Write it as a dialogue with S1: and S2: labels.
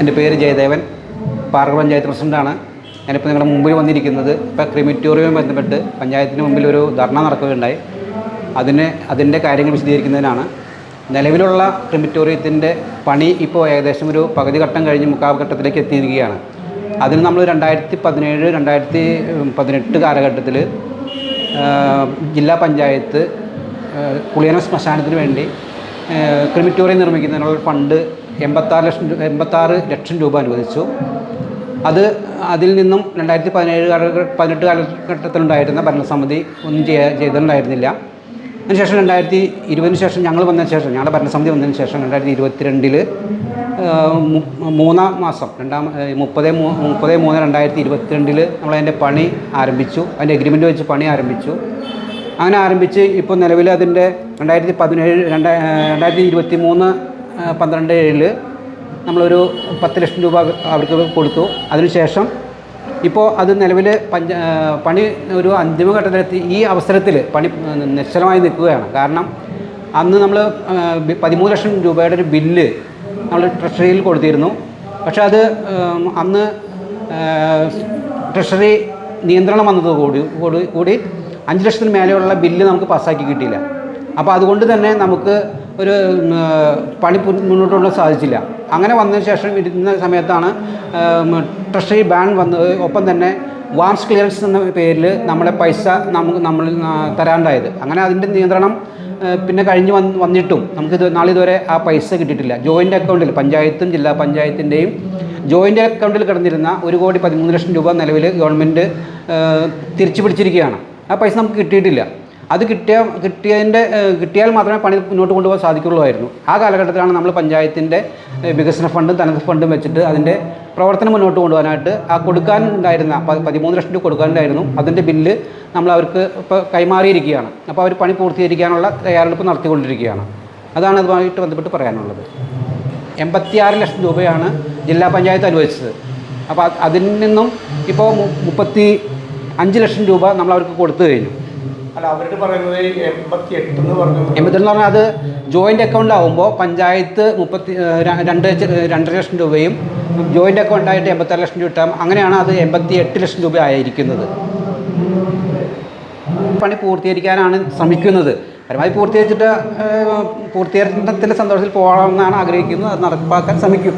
S1: എന്റെ പേര് ജയദേവൻ. പാർക്ക പഞ്ചായത്ത് പ്രസിഡന്റാണ് ഞാനിപ്പോൾ നിങ്ങളുടെ മുമ്പിൽ വന്നിരിക്കുന്നത്. ഇപ്പോൾ ക്രിമിറ്റോറിയവുമായി ബന്ധപ്പെട്ട് പഞ്ചായത്തിന് മുമ്പിൽ ഒരു ധർണ നടക്കുകയുണ്ടായി. അതിന് അതിന്റെ കാര്യങ്ങൾ വിശദീകരിക്കുന്നതിനാണ്. നിലവിലുള്ള ക്രിമിറ്റോറിയത്തിന്റെ പണി ഇപ്പോൾ ഏകദേശം ഒരു പകുതി ഘട്ടം കഴിഞ്ഞ് മുക്കാൽ ഘട്ടത്തിലേക്ക് എത്തിയിരിക്കുകയാണ്. അതിന് നമ്മൾ രണ്ടായിരത്തി പതിനേഴ് രണ്ടായിരത്തി പതിനെട്ട് കാലഘട്ടത്തിൽ ജില്ലാ പഞ്ചായത്ത് കുളിയന ശ്മശാനത്തിന് വേണ്ടി ക്രിമിറ്റോറിയം നിർമ്മിക്കുന്നതിനുള്ള ഫണ്ട് എൺപത്താറ് ലക്ഷം എൺപത്താറ് ലക്ഷം രൂപ അനുവദിച്ചു. അത് അതിൽ നിന്നും രണ്ടായിരത്തി പതിനേഴ് കാല പതിനെട്ട് കാലഘട്ടത്തിലുണ്ടായിരുന്ന ഭരണസമിതി ഒന്നും ചെയ്യാ ചെയ്തിട്ടുണ്ടായിരുന്നില്ല. അതിനുശേഷം രണ്ടായിരത്തി ഇരുപതിന് ശേഷം ഞങ്ങൾ വന്നതിന് ശേഷം ഞങ്ങളുടെ ഭരണസമിതി വന്നതിന് ശേഷം രണ്ടായിരത്തി ഇരുപത്തിരണ്ടിൽ മൂന്നാം മാസം രണ്ടാം മുപ്പത് മുപ്പത് മൂന്ന് രണ്ടായിരത്തി ഇരുപത്തിരണ്ടിൽ നമ്മളതിന്റെ പണി ആരംഭിച്ചു. അതിന്റെ എഗ്രിമെന്റ് വെച്ച് പണി ആരംഭിച്ചു. അങ്ങനെ ആരംഭിച്ച് ഇപ്പോൾ നിലവിൽ അതിന്റെ രണ്ടായിരത്തി പതിനേഴ് രണ്ടാ രണ്ടായിരത്തി ഇരുപത്തി മൂന്ന് പന്ത്രണ്ട് ഏഴിൽ നമ്മളൊരു പത്ത് ലക്ഷം രൂപ അവർക്ക് കൊടുത്തു. അതിനുശേഷം ഇപ്പോൾ അത് നിലവിൽ പഞ്ച പണി ഒരു അന്തിമ അന്തിമഘട്ടത്തിലെത്തി ഈ അവസരത്തിൽ പണി നിശ്ചലമായി നിൽക്കുകയാണ്. കാരണം അന്ന് നമ്മൾ പതിമൂന്ന് ലക്ഷം രൂപയുടെ ഒരു ബില്ല് നമ്മൾ ട്രഷറിയിൽ കൊടുത്തിരുന്നു. പക്ഷെ അത് അന്ന് ട്രഷറി നിയന്ത്രണം വന്നതോടുകൂടി കൂടി കൂടി അഞ്ച് ലക്ഷത്തിന് മേലെയുള്ള ബില്ല് നമുക്ക് പാസ്സാക്കി കിട്ടിയില്ല. അപ്പോൾ അതുകൊണ്ട് തന്നെ നമുക്ക് ഒരു പണി മുന്നോട്ട് കൊണ്ടുപോകാൻ സാധിച്ചില്ല. അങ്ങനെ വന്നതിന് ശേഷം ഇരുന്ന സമയത്താണ് ട്രഷറി ബാൻ വന്നത് ഒപ്പം തന്നെ വാംസ് ക്ലിയറൻസ് എന്ന പേരിൽ നമ്മളെ പൈസ നമുക്ക് നമ്മൾ തരാണ്ടായത്. അങ്ങനെ അതിന്റെ നിയന്ത്രണം പിന്നെ കഴിഞ്ഞ് വന്ന് വന്നിട്ടും നമുക്കിത് നാളിതുവരെ ആ പൈസ കിട്ടിയിട്ടില്ല. ജോയിന്റ് അക്കൗണ്ടിൽ പഞ്ചായത്തും ജില്ലാ പഞ്ചായത്തിന്റെയും ജോയിന്റ് അക്കൗണ്ടിൽ കിടന്നിരുന്ന ഒരു കോടി പതിമൂന്ന് ലക്ഷം രൂപ നിലവിൽ ഗവൺമെന്റ് തിരിച്ചു പിടിച്ചിരിക്കുകയാണ് ആ പൈസ നമുക്ക് കിട്ടിയിട്ടില്ല. അത് കിട്ടിയ കിട്ടിയതിന്റെ കിട്ടിയാൽ മാത്രമേ പണി മുന്നോട്ട് കൊണ്ടുപോകാൻ സാധിക്കുകയുള്ളൂ ആ കാലഘട്ടത്തിലാണ് നമ്മൾ പഞ്ചായത്തിന്റെ വികസന ഫണ്ടും തനത് ഫണ്ടും വെച്ചിട്ട് അതിന്റെ പ്രവർത്തനം മുന്നോട്ട് കൊണ്ടുപോകാനായിട്ട് ആ കൊടുക്കാൻ ഉണ്ടായിരുന്ന പതിമൂന്ന് ലക്ഷം രൂപ കൊടുക്കാനുണ്ടായിരുന്നു. അതിന്റെ ബില്ല് നമ്മൾ അവർക്ക് ഇപ്പോൾ കൈമാറിയിരിക്കുകയാണ്. അപ്പോൾ അവർ പണി പൂർത്തീകരിക്കാനുള്ള തയ്യാറെടുപ്പ് നടത്തിക്കൊണ്ടിരിക്കുകയാണ്. അതാണ് അതുമായിട്ട് ബന്ധപ്പെട്ട് പറയാനുള്ളത്. എൺപത്തിയാറ് ലക്ഷം രൂപയാണ് ജില്ലാ പഞ്ചായത്ത് അനുവദിച്ചത്. അപ്പോൾ അതിൽ നിന്നും ഇപ്പോൾ മുപ്പത്തി അഞ്ച് ലക്ഷം രൂപ നമ്മൾ അവർക്ക് കൊടുത്തു കഴിഞ്ഞു.
S2: അല്ല അവരുടെ പറയുന്നത് എൺപത്തി എട്ട് എന്ന് പറഞ്ഞു.
S1: എന്ന് പറഞ്ഞാൽ അത് ജോയിന്റ് അക്കൗണ്ട് ആകുമ്പോൾ പഞ്ചായത്ത് മുപ്പത്തി രണ്ട് രണ്ടര ലക്ഷം രൂപയും ജോയിന്റ് അക്കൗണ്ട് ആയിട്ട് എൺപത്താറ് ലക്ഷം രൂപ കിട്ടാം. അങ്ങനെയാണ് അത് എൺപത്തി എട്ട് ലക്ഷം രൂപ ആയിരിക്കുന്നത്. പണി പൂർത്തീകരിക്കാനാണ് ശ്രമിക്കുന്നത്. പരമാവധി പൂർത്തീകരിച്ചിട്ട് പൂർത്തീകരണത്തിന്റെ സന്തോഷത്തിൽ പോകണമെന്നാണ് ആഗ്രഹിക്കുന്നത്. അത് നടപ്പാക്കാൻ ശ്രമിക്കും.